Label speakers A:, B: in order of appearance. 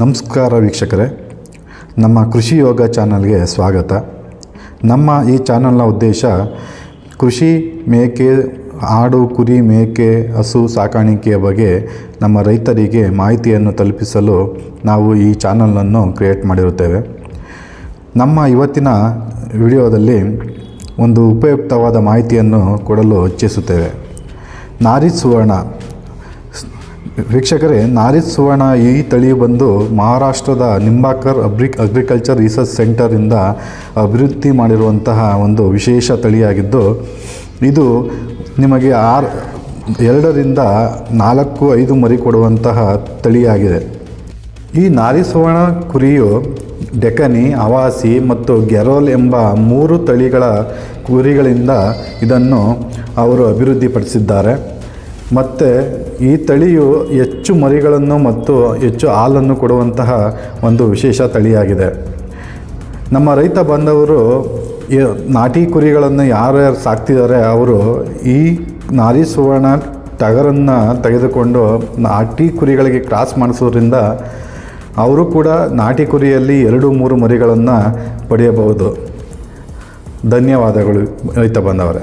A: ನಮಸ್ಕಾರ ವೀಕ್ಷಕರೇ. ನಮ್ಮ ಕೃಷಿ ಯೋಗ ಚಾನಲ್ಗೆ ಸ್ವಾಗತ. ನಮ್ಮ ಈ ಚಾನಲ್ನ ಉದ್ದೇಶ ಕೃಷಿ ಮೇಕೆ, ಆಡು, ಕುರಿ, ಮೇಕೆ, ಹಸು, ಸಾಕಾಣಿಕೆಯ ಬಗ್ಗೆ ನಮ್ಮ ರೈತರಿಗೆ ಮಾಹಿತಿಯನ್ನು ತಲುಪಿಸಲು ನಾವು ಈ ಚಾನಲನ್ನು ಕ್ರಿಯೇಟ್ ಮಾಡಿರುತ್ತೇವೆ. ನಮ್ಮ ಇವತ್ತಿನ ವಿಡಿಯೋದಲ್ಲಿ ಒಂದು ಉಪಯುಕ್ತವಾದ ಮಾಹಿತಿಯನ್ನು ಕೊಡಲು ಇಚ್ಛಿಸುತ್ತೇವೆ. ನಾರಿ ಸುವರ್ಣ ವೀಕ್ಷಕರೇ ನಾರಿತ್ ಸುವರ್ಣ ಈ ತಳಿ ಬಂದು ಮಹಾರಾಷ್ಟ್ರದ ನಿಂಬಾಕರ್ ಅಗ್ರಿ ಅಗ್ರಿಕಲ್ಚರ್ ರಿಸರ್ಚ್ ಸೆಂಟರಿಂದ ಅಭಿವೃದ್ಧಿ ಮಾಡಿರುವಂತಹ ಒಂದು ವಿಶೇಷ ತಳಿಯಾಗಿದ್ದು, ಇದು ನಿಮಗೆ ಆರು ಎರಡರಿಂದ ನಾಲ್ಕು, ಐದು ಮರಿ ಕೊಡುವಂತಹ ತಳಿಯಾಗಿದೆ. ಈ ನಾರಿ ಸುವರ್ಣ ಕುರಿಯು ಡೆಕನಿ, ಅವಾಸಿ ಮತ್ತು ಗೆರೋಲ್ ಎಂಬ ಮೂರು ತಳಿಗಳ ಕುರಿಗಳಿಂದ ಇದನ್ನು ಅವರು ಅಭಿವೃದ್ಧಿಪಡಿಸಿದ್ದಾರೆ. ಮತ್ತು ಈ ತಳಿಯು ಹೆಚ್ಚು ಮರಿಗಳನ್ನು ಮತ್ತು ಹೆಚ್ಚು ಹಾಲನ್ನು ಕೊಡುವಂತಹ ಒಂದು ವಿಶೇಷ ತಳಿಯಾಗಿದೆ. ನಮ್ಮ ರೈತ ಬಂದವರು ನಾಟಿ ಕುರಿಗಳನ್ನು ಯಾರ್ಯಾರು ಸಾಕ್ತಿದ್ದಾರೆ ಅವರು ಈ ನಾರಿ ಸುವರ್ಣ ಟಗರನ್ನು ತೆಗೆದುಕೊಂಡು ನಾಟಿ ಕುರಿಗಳಿಗೆ ಕ್ರಾಸ್ ಮಾಡಿಸೋದ್ರಿಂದ ಅವರು ಕೂಡ ನಾಟಿ ಕುರಿಯಲ್ಲಿ ಎರಡು ಮೂರು ಮರಿಗಳನ್ನು ಪಡೆಯಬಹುದು. ಧನ್ಯವಾದಗಳು ರೈತ ಬಾಂಧವರೇ.